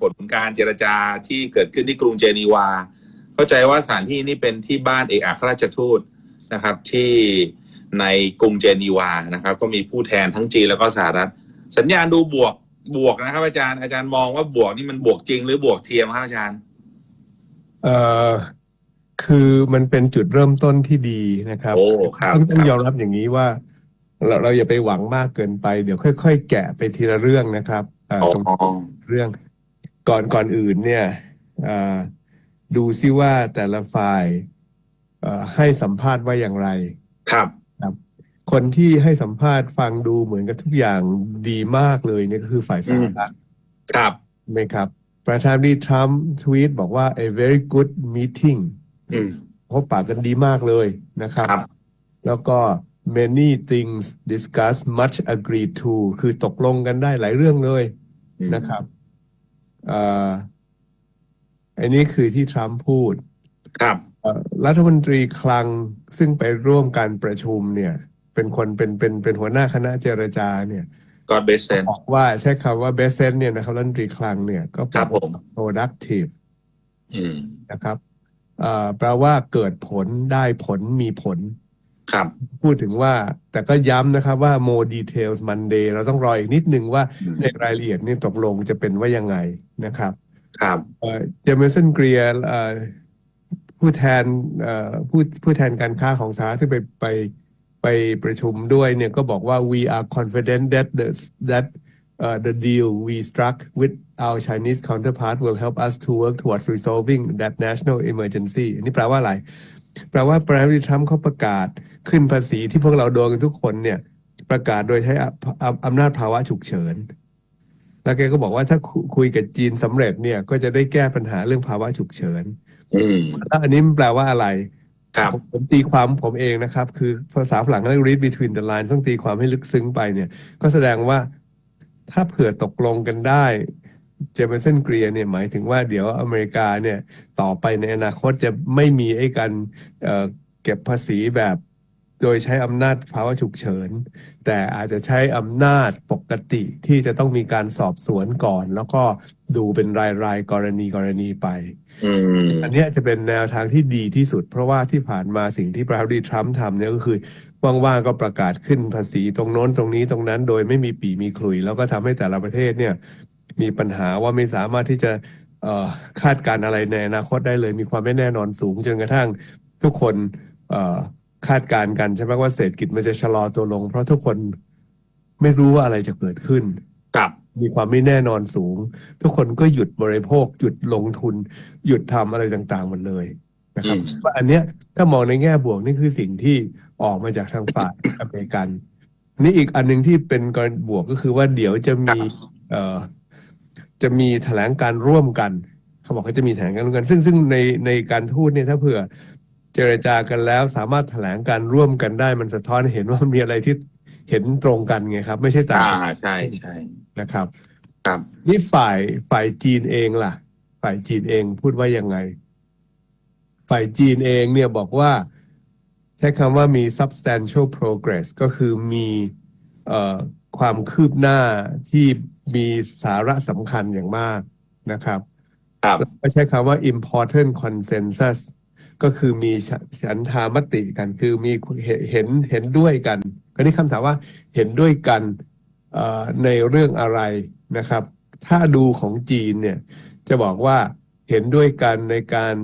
ผลการเจรจาที่เกิดขึ้นที่กรุงเจนีวา เข้าใจว่าสถานที่นี้เป็นที่บ้านเอกอัครราชทูตนะครับที่ในกรุงเจนีวานะครับ ก็มีผู้แทนทั้งจีนแล้วก็สหรัฐ สัญญาณดูบวกบวกนะครับ อาจารย์อาจารย์มองว่าบวกนี่มันบวกจริงหรือบวกเทียมครับอาจารย์เอ่อคือมันเป็นจุดเริ่มต้นที่ดีนะครับโอ้ครับต้องยอมรับอย่างนี้ว่า เราเราอย่าไปหวังมากเกินไป เดี๋ยวค่อย ๆ แกะไปทีละเรื่องนะครับอ๋อตรงเรื่อง ก่อนก่อนอื่นเนี่ยเอ่อดูซิว่าแต่ละฝ่ายเอ่อให้สัมภาษณ์ว่าอย่างไรครับ คนที่ให้สัมภาษณ์ฟังดูเหมือนกับทุกอย่างดีมากเลยเนี่ยก็คือฝ่ายสหรัฐครับใช่ไหมครับ ประธานาธิบดีทรัมป์ทวีตบอกว่า a very good meeting อืมพบปากกันดีมากเลยนะครับครับแล้วก็ many things discussed much agreed to คือตกลงกันได้หลายเรื่องเลยอืมนะครับเอ่ออันนี้คือที่ทรัมป์พูดครับเอ่อรัฐมนตรีคลังซึ่งไปร่วมการประชุมเนี่ย เป็นคนเป็นเป็นเป็นหัวหน้าคณะเจรจาเนี่ยกอดเบสเซนบอกว่าใช้คำว่า best sense เนี่ยนะครับรัฐมนตรีคลังเนี่ยก็ครับผม productive อืมนะครับเอ่อแปลว่าเกิดผลได้ผลมีผล ครับ พูดถึงว่าแต่ก็ย้ำนะครับว่า more details Monday เราต้องรออีกนิดนึงว่าอืมในรายละเอียดนี่ตกลงจะเป็นว่ายังไงนะครับ ครับเจมิสันเกรียผู้แทนเอ่อผู้ผู้แทนการค้าของสหรัฐที่ไปไปไปประชุมด้วยเนี่ยก็บอกว่า we are confident that the that uh, the deal we struck with our Chinese counterpart will help us to work towards resolving that national emergency อันนี้แปลว่าอะไร แปลว่าประธานาธิบดีทรัมป์เขาประกาศขึ้นภาษีที่พวกเราโดนกันทุกคนเนี่ย ประกาศโดยใช้อำอำอำนาจภาวะฉุกเฉิน แล้วแกก็บอกว่าถ้าคุคุยกับจีนสำเร็จเนี่ย ก็จะได้แก้ปัญหาเรื่องภาวะฉุกเฉิน อืมแล้วอันนี้มันแปลว่าอะไรครับผมผมตีความผมเองนะครับ คือภาษาฝรั่งเรียก read between the lines ต้องตีความให้ลึกซึ้งไปเนี่ย ก็แสดงว่าถ้าเผื่อตกลงกันได้ เจมิสันเกรียเนี่ยหมายถึงว่าเดี๋ยวอเมริกาเนี่ยต่อไปในอนาคตจะไม่มีไอ้การเอ่อเก็บภาษีแบบโดยใช้อำนาจภาวะฉุกเฉิน แต่อาจจะใช้อำนาจปกติที่จะต้องมีการสอบสวนก่อน แล้วก็ดูเป็นรายรายๆกรณีกรณีไปอืมอันเนี้ยจะเป็นแนวทางที่ดีที่สุด เพราะว่าที่ผ่านมาสิ่งที่ประธานาธิบดีทรัมป์ทำเนี่ยก็คือว่างๆก็ประกาศขึ้นภาษีตรงโน้นตรงนี้ตรงนั้น โดยไม่มีปีมีขลุย แล้วก็ทำให้แต่ละประเทศเนี่ย มีปัญหาว่าไม่สามารถที่จะเอ่อคาดการณ์อะไรในอนาคตได้เลย มีความไม่แน่นอนสูงจนกระทั่งทุกคนเอ่อคาดการณ์กันใช่ไหมว่าเศรษฐกิจมันจะชะลอตัวลง เพราะทุกคนไม่รู้ว่าอะไรจะเกิดขึ้นครับมีความไม่แน่นอนสูง ทุกคนก็หยุดบริโภค หยุดลงทุน หยุดทำอะไรต่างๆหมดเลยนะครับอืมว่าอันเนี้ยถ้ามองในแง่บวกนี่คือสิ่งที่ออกมาจากทางฝ่ายอเมริกัน นี่อีกอันหนึ่งที่เป็นกรณีบวกก็คือว่าเดี๋ยวจะมีเอ่อ จะมีแถลงการร่วมกันเขาบอกเขาจะมีแถลงการร่วมกัน ซึ่งซึ่งในในการทูตเนี่ยถ้าเผื่อเจรจากันแล้วสามารถแถลงการร่วมกันได้ มันสะท้อนให้เห็นว่ามันมีอะไรที่เห็นตรงกันไงครับ ไม่ใช่ต่างอ่าใช่ใช่นะครับ ครับนี่ฝ่ายฝ่ายจีนเองล่ะ ฝ่ายจีนเองพูดว่ายังไง ฝ่ายจีนเองเนี่ยบอกว่า ใช้คำว่ามี substantial progress ก็คือมีเอ่อความคืบหน้าที่ มีสาระสำคัญอย่างมากนะครับครับแล้วก็ใช้คำว่า important consensus ก็คือมีฉฉันทามติกัน คือมีเห็นเห็นเห็นด้วยกันก็นี่คำถามว่าเห็นด้วยกันเอ่อในเรื่องอะไรนะครับ ถ้าดูของจีนเนี่ยจะบอกว่าเห็นด้วยกันในการ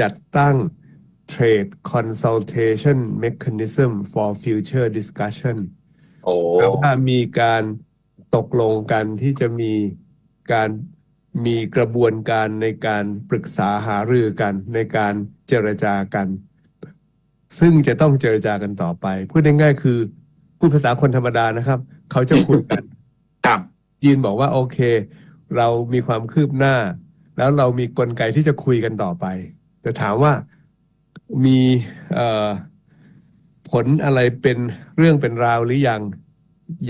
จัดตั้ง Trade Consultation Mechanism for Future Discussion โอ้แปลว่ามีการ ตกลงกันที่จะมีการมีกระบวนการในการปรึกษาหารือกันในการเจรจากัน ซึ่งจะต้องเจรจากันต่อไป พูดง่ายๆคือ พูดภาษาคนธรรมดานะครับ เขาจะคุยกันครับจีนบอกว่าโอเค เรามีความคืบหน้า แล้วเรามีกลไกที่จะคุยกันต่อไป แต่ถามว่ามีเอ่อผลอะไรเป็นเรื่องเป็นราวหรือยัง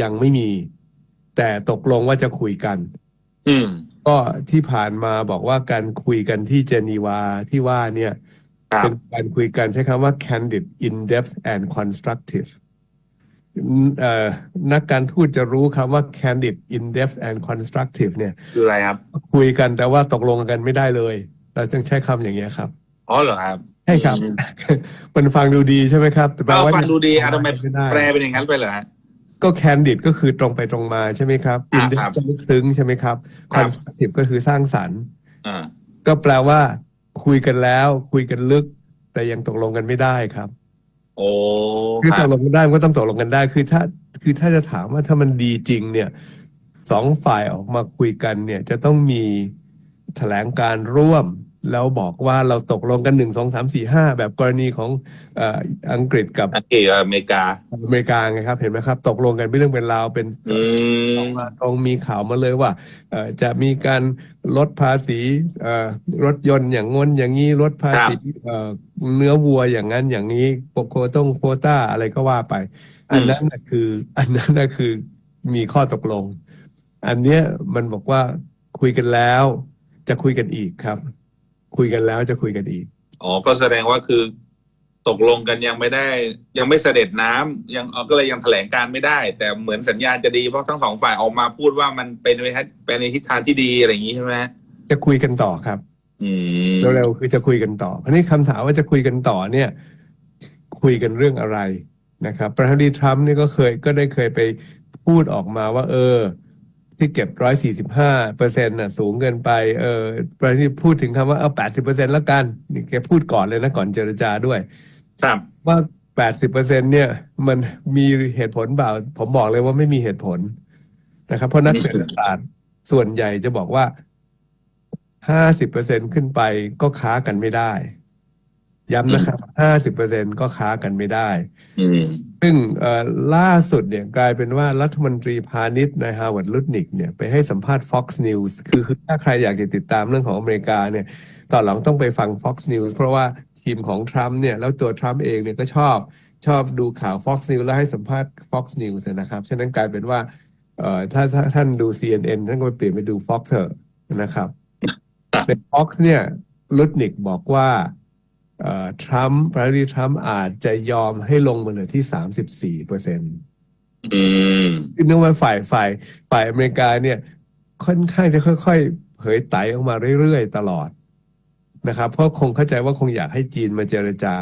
ยังไม่มี แต่ตกลงว่าจะคุยกัน อืม ก็ที่ผ่านมาบอกว่าการคุยกันที่เจนีวาที่ว่าเนี่ยครับ เป็นการคุยกันใช้คำว่า candid in depth and constructive เอ่อนักการทูตจะรู้คำว่า candid in depth and constructive เนี่ย คืออะไรครับ คุคุยกันแต่ว่าตกลงกันไม่ได้เลย เราจึงใช้คำอย่างเงี้ยครับ อ๋อเหรอครับใช่ครับ อืมมันฟังดูดีใช่ไหมครับแต่แปลเอาว่าฟังดูดีอะทำไมไม่ได้แปลเป็นอย่างนั้นไปเหรอฮะ ก็ candid ก็คือตรงไปตรงมาใช่ไหมครับอ่า in ครับ depth ก็ลึกซึ้งใช่ไหมครับครับ constructive ก็คือสร้างสรรค์อ่าก็แปลว่า คุยกันแล้ว คุยกันลึก แต่ยังตกลงกันไม่ได้ครับ โอ้คือคตรักบลงกันได้มันก็ต้องตกลงกันได้ คือถ้าคือถ้าจะถามว่าถ้ามันดีจริง เนี่ยสองฝ่ายออกมาคุยกันเนี่ย จะต้องมีแถลงการร่วม แล้วบอกว่าเราตกลงกันหนึ่งสองสามสี่ห้าแบบกรณีของเอ่ออังกฤษกับอังกฤษกับอเมริกา อเมริกาไงครับ เห็นไหมครับ ตกลงกันเป็นเรื่องเป็นราวเป็นอือมอกมาตรงมีข่าวมาเลยว่าเอ่อจะมีการลดภาษีเอ่อรถยนต์อย่างงนอย่างนี้ลดภาษีเอ่อเนื้อวัวอย่างนั้นอย่างนี้โคต้งโควต้าอะไรก็ว่าไป อันนั้นน่ะคือ อันนั้นน่ะคือมีข้อตกลง อันเนี้ยมันบอกว่าคุยกันแล้ว จะคุยกันอีกครับ คุยกันแล้วจะคุยกันอีกอ๋อ ก็แสดงว่าคือ ตกลงกันยังไม่ได้ ยังไม่เสด็จน้ำยังเอ่อก็เลยยังแถลงการไม่ได้ แต่เหมือนสัญญาณจะดีเพราะทั้งสองฝ่ายออกมาพูดว่ามันเป็นไปเป็นในทิศทางที่ดีอะไรอย่างนี้ใช่ไหมจะคุยกันต่อครับ อืมเร็วๆคือจะคุยกันต่อเพราะนี่คำถามว่าจะคุยกันต่อเนี่ย คุยกันเรื่องอะไรนะครับประธานาธิบดีทรัมป์เนี่ยก็เคยก็ได้เคยไปพูดออกมาว่า เออ ที่เก็บร้อยสี่สิบห้าเปอร์เซ็นต์น่ะสูงเกินไป เออประธานาธิบดีพูดถึงคำว่าเอาแปดสิบเปอร์เซ็นต์แล้วกันนี่แกพูดก่อนเลยนะก่อนเจรจาด้วย ครับว่าแปดสิบเปอร์เซ็นเนี่ย มันมีเหตุผลเปล่า ผมบอกเลยว่าไม่มีเหตุผลนะครับ เพราะนักเศรษฐศาสตร์ส่วนใหญ่จะบอกว่าห้าสิบเปอร์เซ็นขึ้นไปก็ค้ากันไม่ได้ ย้ำนะครับห้าสิบเปอร์เซ็นก็ค้ากันไม่ได้อืมซึ่งเอ่อล่าสุดเนี่ยกลายเป็นว่ารัฐมนตรีพาณิชย์นายฮาว a ร์ดลุดนิกเนี่ยไปให้สัมภาษณ์ Fox News คือคือถ้าใครอยากจะติดตามเรื่องของอเมริกาเนี่ยตอนหลังต้องไปฟัง Fox News เพราะว่าทีมของทรัมป์เนี่ย แล้วตัวทรัมป์เองเนี่ยก็ชอบชอบดูข่าว Fox News แล้วให้สัมภาษณ์ Fox News นะครับ ฉะนั้นกลายเป็นว่าเอ่อถ้าถ้าท่านดู CNN ท่านก็ไปเปลี่ยนไปดู Fox เถอะนะครับใน Fox เนี่ยลุดนิกบอกว่าเอ่อ ทรัมป์ประธานาธิบดีทรัมป์อาจจะยอมให้ลงมาเหลือที่สามสิบสี่เปอร์เซ็นต์อืมคือนึกว่าฝ่ายฝ่ายฝ่ายอเมริกาเนี่ย ค่อนข้างจะค่อย ๆ เผยไตออกมาเรื่อยๆ ตลอดนะครับ เพราะคงเข้าใจว่าคงอยากให้จีนมาเจรจา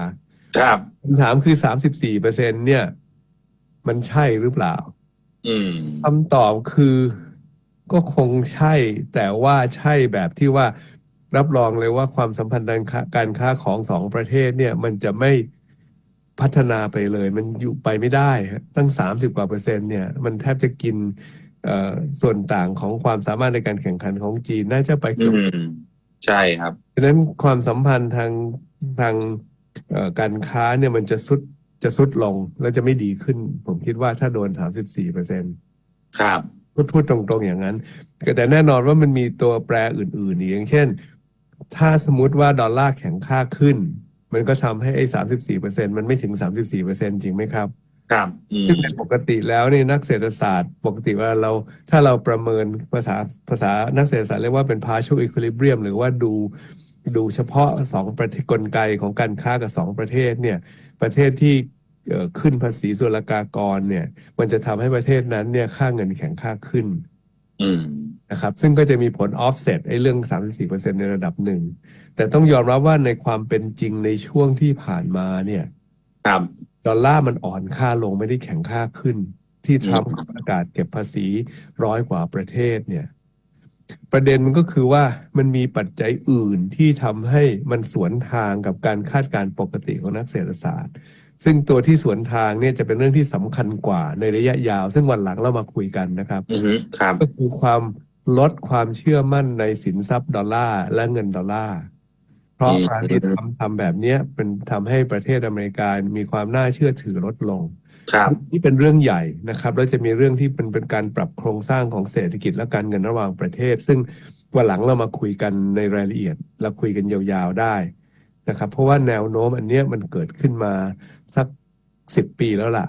ครับคำถามคือสามสิบสี่เปอร์เซ็นเนี่ย มันใช่หรือเปล่าอืมคำตอบคือก็คงใช่ แต่ว่าใช่แบบที่ว่า รับรองเลยว่าความสัมพันธ์การค้าการค้าของสองประเทศเนี่ยมันจะไม่พัฒนาไปเลย มันอยู่ไปไม่ได้ฮะตั้งสามสิบกว่าเปอร์เซ็นต์เนี่ยมันแทบจะกินเอ่อส่วนต่างของความสามารถในการแข่งขันของจีนน่าจะไปอืเกือบมใช่ครับฉะนั้นความสัมพันธ์ทางทางเอ่อการค้าเนี่ยมันจะสุดจะสุดลงแล้วจะไม่ดีขึ้น ผมคิดว่าถ้าโดนสามสิบสี่เปอร์เซ็นต์ครับพูดพูดตรงๆอย่างนั้น แต่แน่นอนว่ามันมีตัวแปรอื่นๆอีกอย่างเช่น ถ้าสมมุติว่าดอลลาร์แข็งค่าขึ้น มันก็ทำให้ไอ้สามสิบสี่เปอร์เซ็นมันไม่ถึงสามสิบสี่เปอร์เซ็นจริงไหมครับ ครับอืมซึ่งในปกติแล้วนี่นักเศรษฐศาสตร์ปกติว่าเราถ้าเราประเมินภาษาภาษานักเศรษฐศาสตร์เรียกว่าเป็น partial equilibrium หรือว่าดูดูเฉพาะสองประเทศกลไกของการค้ากับสองประเทศเนี่ยประเทศที่เอ่อขึ้นภาษีศุลกากรเนี่ย มันจะทำให้ประเทศนั้นเนี่ยค่าเงินแข็งค่าขึ้น อืม นะครับซึ่งก็จะมีผล offset ไอ้เรื่อง 34%ในระดับหนึ่ง แต่ต้องยอมรับว่าในความเป็นจริงในช่วงที่ผ่านมาเนี่ยครับดอลลาร์มันอ่อนค่าลงไม่ได้แข็งค่าขึ้น ที่ทรัมป์ประกาศเก็บภาษีร้อยกว่าประเทศเนี่ย ประเด็นมันก็คือว่ามันมีปัจจัยอื่นที่ทำให้มันสวนทางกับการคาดการณ์ปกติของนักเศรษฐศาสตร์ ซึ่งตัวที่สวนทางเนี่ยจะเป็นเรื่องที่สำคัญกว่าในระยะยาว ซึ่งวันหลังเรามาคุยกันนะครับอืมครับก็คือความ ลดความเชื่อมั่นในสินทรัพย์ดอลลาร์และเงินดอลลาร์เพราะอืมการที่ทำทำแบบเนี้ยเป็นทำให้ประเทศอเมริกามีความน่าเชื่อถือลดลงครับนี่เป็นเรื่องใหญ่นะครับแล้วจะมีเรื่องที่เป็นเป็นการปรับโครงสร้างของเศรษฐกิจและการเงินระหว่างประเทศ ซึ่งวันหลังเรามาคุยกันในรายละเอียดเราคุยกันยาวๆได้นะครับ เพราะว่าแนวโน้มอันเนี้ยมันเกิดขึ้นมาสักสิบปีแล้วล่ะ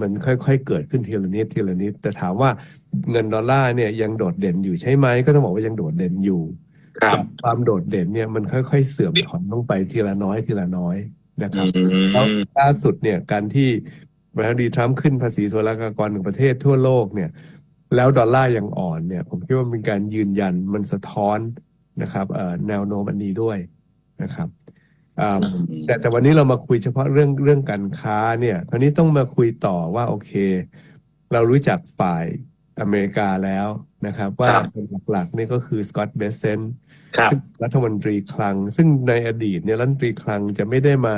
มันค่อยๆเกิดขึ้นทีละนิดทีละนิด แต่ถามว่า เงินดอลลาร์เนี่ยยังโดดเด่นอยู่ใช่ไหมก็ต้องบอกว่ายังโดดเด่นอยู่ครับความโดดเด่นเนี่ยมันค่อย ๆ เสื่อมถอนลงไปทีละน้อยทีละน้อยนะครับอืแล้วมล่าสุดเนี่ยการที่ประธานาธิบดีทรัมป์ขึ้นภาษีศุลกากรหนึ่งประเทศทั่วโลกเนี่ย แล้วดอลลาร์ยังอ่อนเนี่ย ผมคิดว่าเป็นการยืนยันมันสะท้อนนะครับเอ่อแนวโน้มอันนี้ด้วยนะครับอ่าแต่แต่วันนี้เรามาคุยเฉพาะเรื่องเรื่องการค้าเนี่ยคราวนี้ต้องมาคุยต่อว่าโอเค เรารู้จักฝ่าย อเมริกาแล้วนะครับ ว่าครับคนหลักๆนี่ก็คือสกอตต์เบเซนครับซึ่งรัฐมนตรีคลัง ซึ่งในอดีตเนี่ยรัฐมนตรีคลังจะไม่ได้มา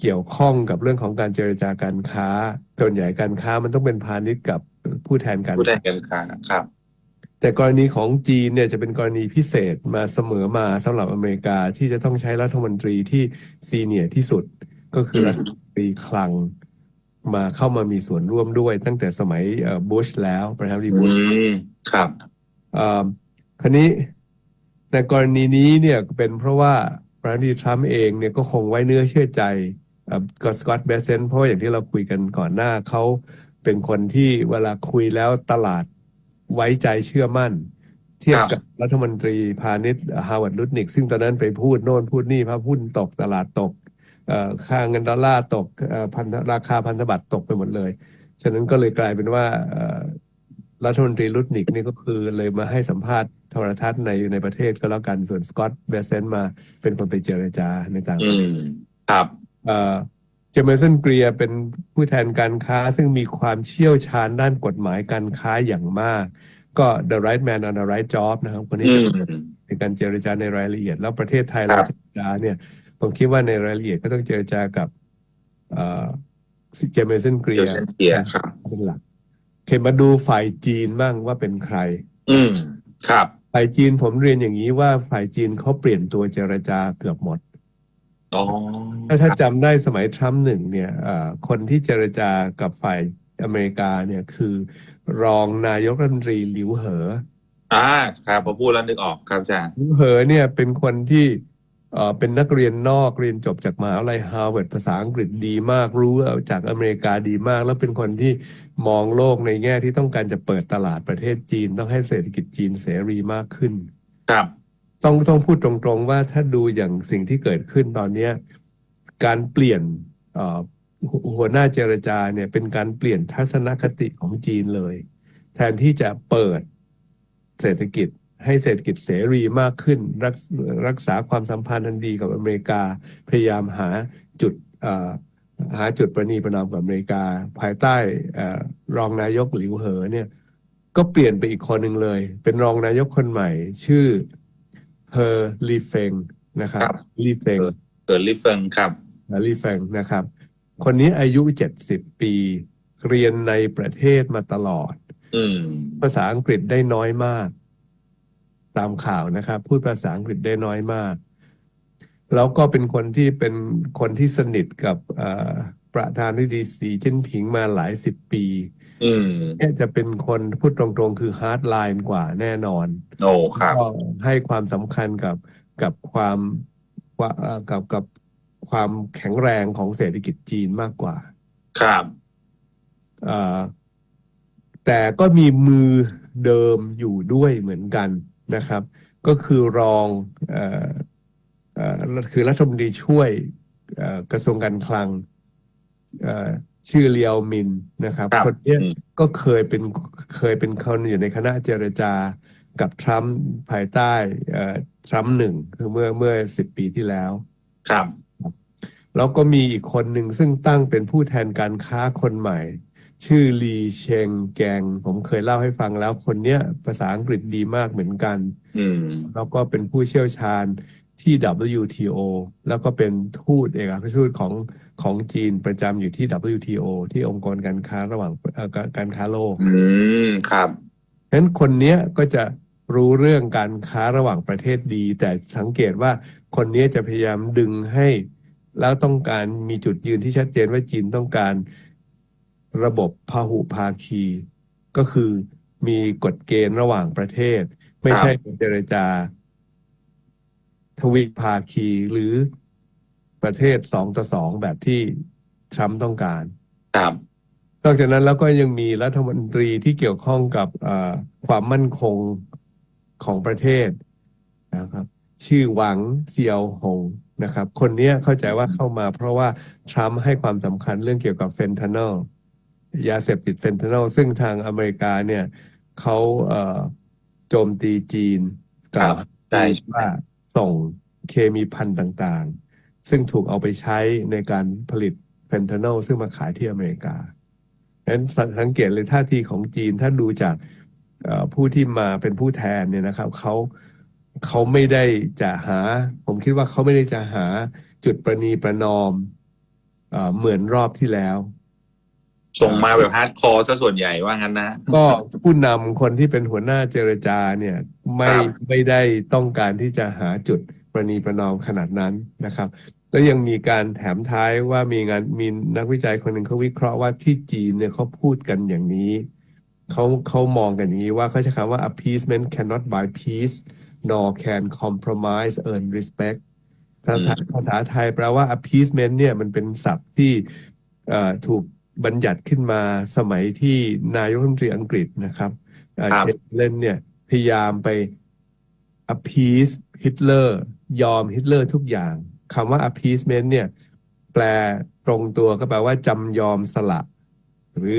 เกี่ยวข้องกับเรื่องของการเจรจาการค้าส่วนใหญ่การค้ามันต้องเป็นพาณิชย์กับผู้แทนการผู้แทนการค้าครับ แต่กรณีของจีนเนี่ยจะเป็นกรณีพิเศษมาเสมอมาสำหรับอเมริกาที่จะต้องใช้รัฐมนตรีที่ซีเนียร์ที่สุดก็คือมรัฐมนตรีคลัง มาเข้ามามีส่วนร่วมด้วยตั้งแต่สมัยบุชแล้วประธานาธิบดีอืบุชมครับเอ่อคราวนี้ในกรณีนี้เนี่ยเป็นเพราะว่าประธานาธิบดีทรัมป์เองเนี่ยก็คงไว้เนื้อเชื่อใจเอ่อกับสกอตต์เบเซนเพราะว่าอย่างที่เราคุยกันก่อนหน้าเขาเป็นคนที่เวลาคุยแล้วตลาดไว้ใจเชื่อมั่น เทียบครับกับรัฐมนตรีพาณิชย์ฮาวาร์ดลุดนิก ซึ่งตอนนั้นไปพูดโน่นพูดนี่พาหุ้นตกตลาดตกเอ่อ ค่าเงินดอลลาร์ตกเอ่อพันธราคาพันธบัตรตกไปหมดเลย ฉะนั้นก็เลยกลายเป็นว่าเอ่อรัฐมนตรีลุดนิกนี่ก็คือเลยมาให้สัมภาษณ์โทรทัศน์ในในประเทศก็แล้วกันส่วนสกอตต์เบเซนมาเป็นคนไปเจรจาในต่างประอืเทศมครับเอ่อเจเมสันเกรียเป็นผู้แทนการค้าซึ่งมีความเชี่ยวชาญด้านกฎหมายการค้าอย่างมาก ก็ the right man on the right job นะครับคนนี้อืจะมในการเจรจาในรายละเอียด แล้วประเทศไทยคเรารับเจรจาเนี่ย ผมคิดว่าในรายละเอียดก็ต้องเจรจากับเอ่อเจเมสันเกรีเดี๋ยยวเช่นเกียร์ครับเป็นหลักเห็นมาดูฝ่ายจีนบ้างว่าเป็นใคร อืมครับฝ่ายจีนผมเรียนอย่างนี้ว่าฝ่ายจีนเขาเปลี่ยนตัวเจรจาเกือบหมดอ๋อถ้าถ้าจำได้สมัยทรัมป์หนึ่งเนี่ยเอ่อคนที่เจรจากับฝ่ายอเมริกาเนี่ยคือ รองนายกรัฐมนตรีหลิวเหอ อ่าครับพอพูดแล้วนึกออกครับอาจารย์หลิวเหอเนี่ยเป็นคนที่ เอ่อเป็นนักเรียนนอกเรียนจบจากมหาวิทยาลัยฮาร์วาร์ดภาษาอังกฤษดีมาก รู้จากอเมริกาดีมาก แล้วเป็นคนที่มองโลกในแง่ที่ต้องการจะเปิดตลาดประเทศจีน ต้องให้เศรษฐกิจจีนเสรีมากขึ้น ครับ ต้องต้องพูดตรงๆว่าถ้าดูอย่างสิ่งที่เกิดขึ้นตอนเนี้ยการเปลี่ยนเอ่อหัวหัวหน้าเจรจาเนี่ยเป็นการเปลี่ยนทัศนคติของจีนเลย แทนที่จะเปิดเศรษฐกิจ ให้เศรษฐกิจเสรีมากขึ้น รักรักษาความสัมพันธ์อันดีกับอเมริกา พยายามหาจุดเอ่อหาจุดประนีประนอมกับอเมริกา ภายใต้เอ่อรองนายกหลิวเหอเนี่ยก็เปลี่ยนไปอีกคนหนึ่งเลย เป็นรองนายกคนใหม่ ชื่อเฮอร์ลีเฟงนะครับครับลีเฟงเกิดลิฟเฟิงครับลีเฟงนะครับ คนนี้อายุเจ็ดสิบปี เรียนในประเทศมาตลอดอืมภาษาอังกฤษได้น้อยมาก ตามข่าวนะครับ พูดภาษาอังกฤษได้น้อยมาก แล้วก็เป็นคนที่เป็นคนที่สนิทกับเอ่อประธานาธิบดีสีจิ้นผิงมาหลายสิบปีอืมเนี่ยจะเป็นคนพูดตรงๆ คือฮาร์ดไลน์กว่าแน่นอนโอ้ครับก็ให้ความสำคัญกับกับความว่าเอ่อกับกับความแข็งแรงของเศรษฐกิจจีนมากกว่า ครับเอ่อแต่ก็มีมือเดิมอยู่ด้วยเหมือนกัน นะครับ ก็คือรองเอ่อเอ่อคือรัฐมนตรีช่วยเอ่อกระทรวงการคลังเอ่อชื่อเลียวมินนะครับครับคนเนี้ยอืมก็เคยเป็นเคยเป็นคนอยู่ในคณะเจรจากับทรัมป์ภายใต้เอ่อทรัมป์หนึ่งคือเมื่อเมื่อสิบปีที่แล้ว ครับ แล้วก็มีอีกคนหนึ่งซึ่งตั้งเป็นผู้แทนการค้าคนใหม่ ชื่อลีเชงแกง ผมเคยเล่าให้ฟังแล้วคนเนี้ยภาษาอังกฤษดีมากเหมือนกัน อืม แล้วก็เป็นผู้เชี่ยวชาญที่ WTO แล้วก็เป็นทูตเอกอัครราชทูตของของจีนประจำอยู่ที่ WTO ที่องค์กรการค้าระหว่างเอ่อการการค้าโลก อืม ครับ ฉะนั้นคนเนี้ยก็จะรู้เรื่องการค้าระหว่างประเทศดี แต่สังเกตว่าคนเนี้ยจะพยายามดึงให้ แล้วต้องการมีจุดยืนที่ชัดเจนว่าจีนต้องการ ระบบพหุภาคี ก็คือมีกฎเกณฑ์ระหว่างประเทศ ไม่ใช่เจรจา ทวิภาคีหรือประเทศสองต่อสองแบบที่ทรัมป์ต้องการครับนอกจากนั้นแล้วก็ยังมีรัฐมนตรีที่เกี่ยวข้องกับเอ่อความมั่นคงของประเทศนะครับ ชื่อหวังเซียวหงนะครับ คนเนี้ยเข้าใจว่าเข้ามาเพราะว่าทรัมป์ให้ความสำคัญเรื่องเกี่ยวกับเฟนทานอล ยาเสพติดเฟนทานอลซึ่งทางอเมริกาเนี่ยเขาเอ่อโจมตีจีนกล่าวครับใช่ใช่ว่าส่งเคมีพันธุ์ต่างๆ ซึ่งถูกเอาไปใช้ในการผลิตเฟนทานอลซึ่งมาขายที่อเมริกาดังนั้นสังสังเกตเลยท่าทีของจีนถ้าดูจากเอ่อผู้ที่มาเป็นผู้แทนเนี่ยนะครับเขาเขาไม่ได้จะหา ผมคิดว่าเขาไม่ได้จะหาจุดประนีประนอมเอ่อเหมือนรอบที่แล้ว ส่งมาแบบฮาร์ดคอร์ซะส่วนใหญ่ว่างั้นนะ ก็ผู้นำคนที่เป็นหัวหน้าเจรจาเนี่ยไม่ครับ ไม่ได้ต้องการที่จะหาจุดประนีประนอมขนาดนั้นนะครับ แล้วยังมีการแถมท้ายว่ามีงานมีนักวิจัยคนหนึ่งเขาวิเคราะห์ว่าที่จีนเนี่ยเขาพูดกันอย่างนี้เขาเขามองกันอย่างนี้ว่าเขาใช้คำว่า appeasement cannot buy peace nor can compromise earn respect ภาษาภาษาไทยแปลว่า appeasement เนี่ยมันเป็นศัพท์ที่เอ่อถูก บัญญัติขึ้นมาสมัยที่นายกรัฐมนตรีอังกฤษนะครับเอ่อครับเชมเบอร์เลนเนี่ยพยายามไป appease ฮิตเลอร์ยอมฮิตเลอร์ทุกอย่างคำว่า appeasement เนี่ย แปลตรงตัวก็แปลว่าจำยอมสละ หรือ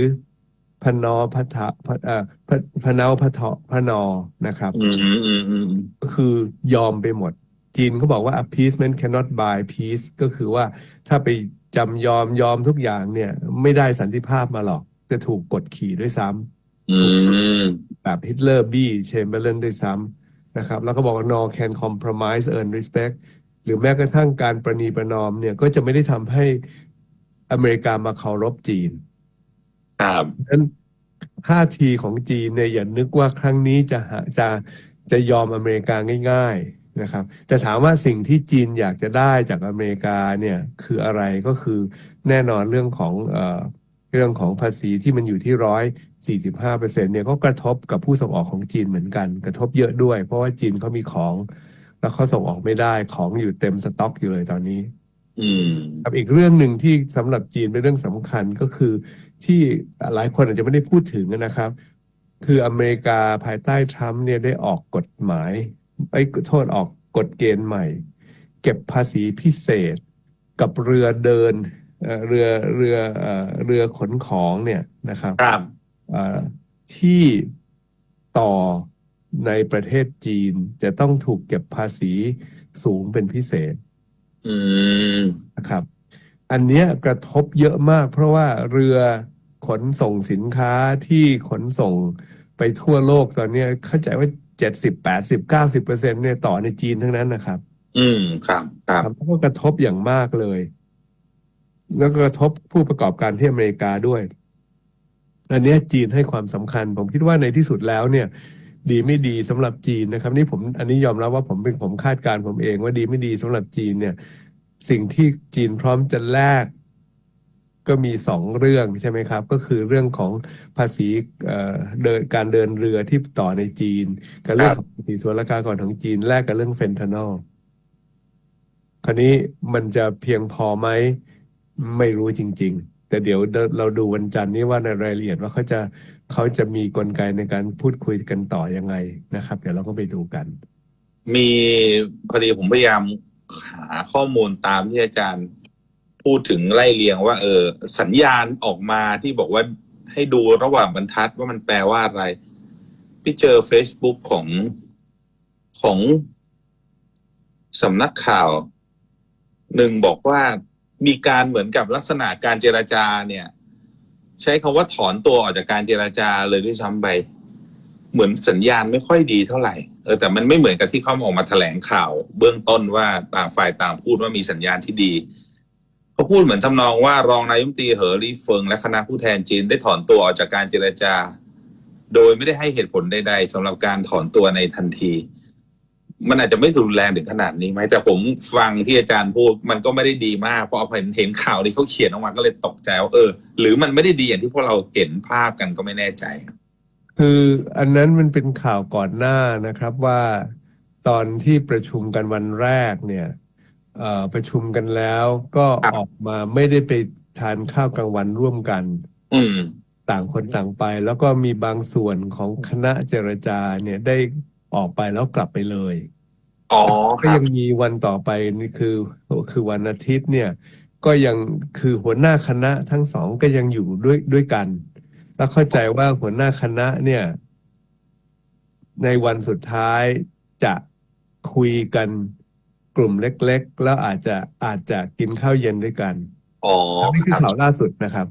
พนอพะทะพะเอ่อพะพะเนาพะเทาะพะนอนะครับอืมอืมอืมอืมก็คือยอมไปหมด จีนเขาบอกว่า appeasement cannot buy peace ก็คือว่าถ้าไป จำยอมยอมทุกอย่างเนี่ย ไม่ได้สันติภาพมาหรอก จะถูกกดขี่ด้วยซ้ำอืมแบบฮิตเลอร์บี้เชมเบอร์เลนด้วยซ้ำนะครับ แล้วก็บอกว่า nor can compromise earn respect หรือแม้กระทั่งการประนีประนอมเนี่ยก็จะไม่ได้ทำให้อเมริกามาเคารพจีนครับนั้นท่าทีของจีนเนี่ยอย่านึกว่าครั้งนี้จะหาจะจะยอมอเมริกาง่าย ๆ นะครับแต่ถามว่าสิ่งที่จีนอยากจะได้จากอเมริกาเนี่ยคืออะไรก็คือแน่นอนเรื่องของเอ่อเรื่องของภาษีที่มันอยู่ที่ร้อยสี่สิบห้าเปอร์เซ็นเนี่ยก็กระทบกับผู้ส่งออกของจีนเหมือนกัน กระทบเยอะด้วย เพราะว่าจีนเขามีของ แล้วเขาส่งออกไม่ได้ของอยู่เต็มสต็อกอยู่เลยตอนนี้ อืมครับอีกเรื่องหนึ่งที่สำหรับจีนเป็นเรื่องสำคัญก็คือ ที่หลายคนอาจจะไม่ได้พูดถึงนะครับ คืออเมริกาภายใต้ทรัมป์เนี่ยได้ออกกฎหมาย ไอ้ยโทษออกกฎเกณฑ์ใหม่ เก็บภาษีพิเศษกับเรือเดินเอ่อเรือเรือเอ่อเรือขนของเนี่ยนะครับครับเอ่อที่ต่อในประเทศจีนจะต้องถูกเก็บภาษีสูงเป็นพิเศษอืมนะครับ อันเนี้ยกระทบเยอะมาก เพราะว่าเรือขนส่งสินค้าที่ขนส่งไปทั่วโลกตอนเนี้ยเข้าใจว่า เจ็ดสิบแปดสิบเก้าสิบเปอร์เซ็นต์เนี่ยต่อในจีนทั้งนั้นนะครับ อืมครับครับครับแล้วก็กระทบอย่างมากเลย แล้วก็กระทบผู้ประกอบการที่อเมริกาด้วย อันเนี้ยจีนให้ความสำคัญ ผมคิดว่าในที่สุดแล้วเนี่ย ดีไม่ดีสำหรับจีนนะครับ นี่ผมอันนี้ยอมรับว่าผมเป็นผมคาดการณ์ผมเองว่าดีไม่ดีสำหรับจีนเนี่ย สิ่งที่จีนพร้อมจะแลก ก็มีสองเรื่องใช่ไหมครับ ก็คือเรื่องของภาษีเอ่อเดินการเดินเรือที่ต่อในจีน กับเรื่องภาษีศุลกากรของจีนแลกกับเรื่องเฟนทานอลคราวนี้มันจะเพียงพอไหมไม่รู้จริง ๆ แต่เดี๋ยวเราดูวันจันทร์นี้ว่าในรายละเอียดว่าเขาจะเขาจะมีกลไกในการพูดคุยกันต่อยังไงนะครับ เดี๋ยวเราก็ไปดูกัน มีพอดีผมพยายามหาข้อมูลตามที่อาจารย์ พูดถึงไล่เรียงว่า เออ สัญญาณออกมาที่บอกว่าให้ดูระหว่างบรรทัดว่ามันแปลว่าอะไร พี่เจอ Facebook ของของสำนักข่าวหนึ่งบอกว่ามีการเหมือนกับลักษณะการเจรจาเนี่ย ใช้คำว่าถอนตัวออกจากการเจรจาเลยด้วยซ้ำไป เหมือนสัญญาณไม่ค่อยดีเท่าไหร่เออแต่มันไม่เหมือนกับที่เขาออกมาแถลงข่าว เบื้องต้นว่าต่างฝ่ายต่างพูดว่ามีสัญญาณที่ดี เขาพูดเหมือนทำนองว่ารองนายมนตรีเหอรีเฟิง และคณะผู้แทนจีนได้ถอนตัวออกจากการเจรจา โดยไม่ได้ให้เหตุผลใดๆสำหรับการถอนตัวในทันที มันอาจจะไม่รุนแรงถึงขนาดนี้ไหมแต่ผมฟังที่อาจารย์พูดมันก็ไม่ได้ดีมากเพราะเห็นเห็นข่าวที่เขาเขียนออกมาก็เลยตกใจว่าเออ หรือมันไม่ได้ดีอย่างที่พวกเราเห็นภาพกันก็ไม่แน่ใจครับคืออันนั้นมันเป็นข่าวก่อนหน้านะครับว่าตอนที่ประชุมกันวันแรกเนี่ย ประชุมกันแล้ว ก็ครับออกมาไม่ได้ไปทานข้าวกลางวันร่วมกัน อืม ต่างคนต่างไป แล้วก็มีบางส่วนของคณะเจรจาเนี่ยได้ออกไปแล้วกลับไปเลยอ๋อคก็รับยังมีวันต่อไปนี่คือคือวันอาทิตย์เนี่ย ก็ยังคือหัวหน้าคณะทั้งสองก็ยังอยู่ด้วยด้วยกัน แล้วเข้าใจว่าหัวหน้าคณะเนี่ย ในวันสุดท้ายจะคุยกัน กลุ่มเล็ก ๆ แล้วอาจจะอาจจะกินข้าวเย็นด้วยกันอ๋อนี่คือครับข่าวล่าสุดนะครับ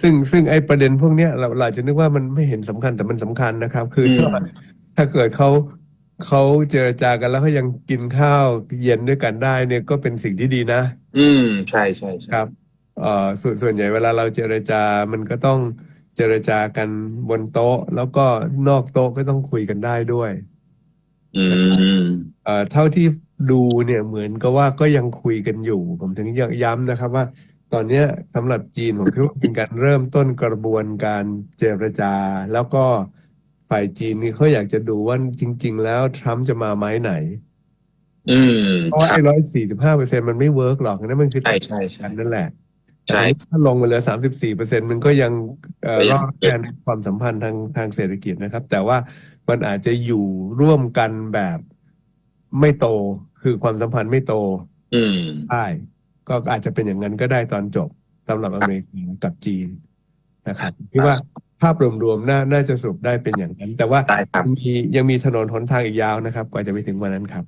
ซึ่งซึ่งไอ้ประเด็นพวกเนี้ยเราเราอาจจะนึกว่ามันไม่เห็นสำคัญแต่มันสำคัญนะครับ คืออืมถ้าถ้าเกิดเขาเขาเจรจากันแล้วเขายังกินข้าวเย็นด้วยกันได้เนี่ยก็เป็นสิ่งที่ดีนะ อืมใช่ใช่ใช่ครับเอ่อส่วนส่วนใหญ่เวลาเราเจรจามันก็ต้องเจรจากันบนโต๊ะ แล้วก็นอกโต๊ะก็ต้องคุยกันได้ด้วย อืมเอ่อเท่าที่ดูเนี่ยเหมือนกับว่าก็ยังคุยกันอยู่ ผมถึงยังย้ำนะครับว่า ตอนเนี้ยสำหรับจีนผมคิดว่าเป็นการเริ่มต้นกระบวนการเจรจา แล้วก็ฝ่ายจีนนี่เขาอยากจะดูว่าจริง ๆ แล้วทรัมป์จะมาไม้ไหน อืมเพราะว่าครัไอ้บ ร้อยสี่สิบห้าเปอร์เซ็นต์มันไม่เวิร์กหรอกนั่นมันคือใช่ใช่ใช่ นั่นแหละใช่แต่ถ้าลงมาเหลือสามสิบสี่เปอร์เซ็นต์มันก็ยังเอ่อก็รยัองดแทนความสัมพันธ์ทางทางเศรษฐกิจนะครับ แต่ว่า มันอาจจะอยู่ร่วมกันแบบไม่โตคือความสัมพันธ์ไม่โต อืมได้ก็อาจจะเป็นอย่างนั้นก็ได้ตอนจบสำหรับอเมริกากับจีนนะครับคิดว่าภาพรวมๆน่าน่าจะสรุปได้เป็นอย่างนั้น แต่ว่าได้ครับยังมียังมีถนนหนทางอีกยาวนะครับ กว่าจะไปถึงวันนั้นครับ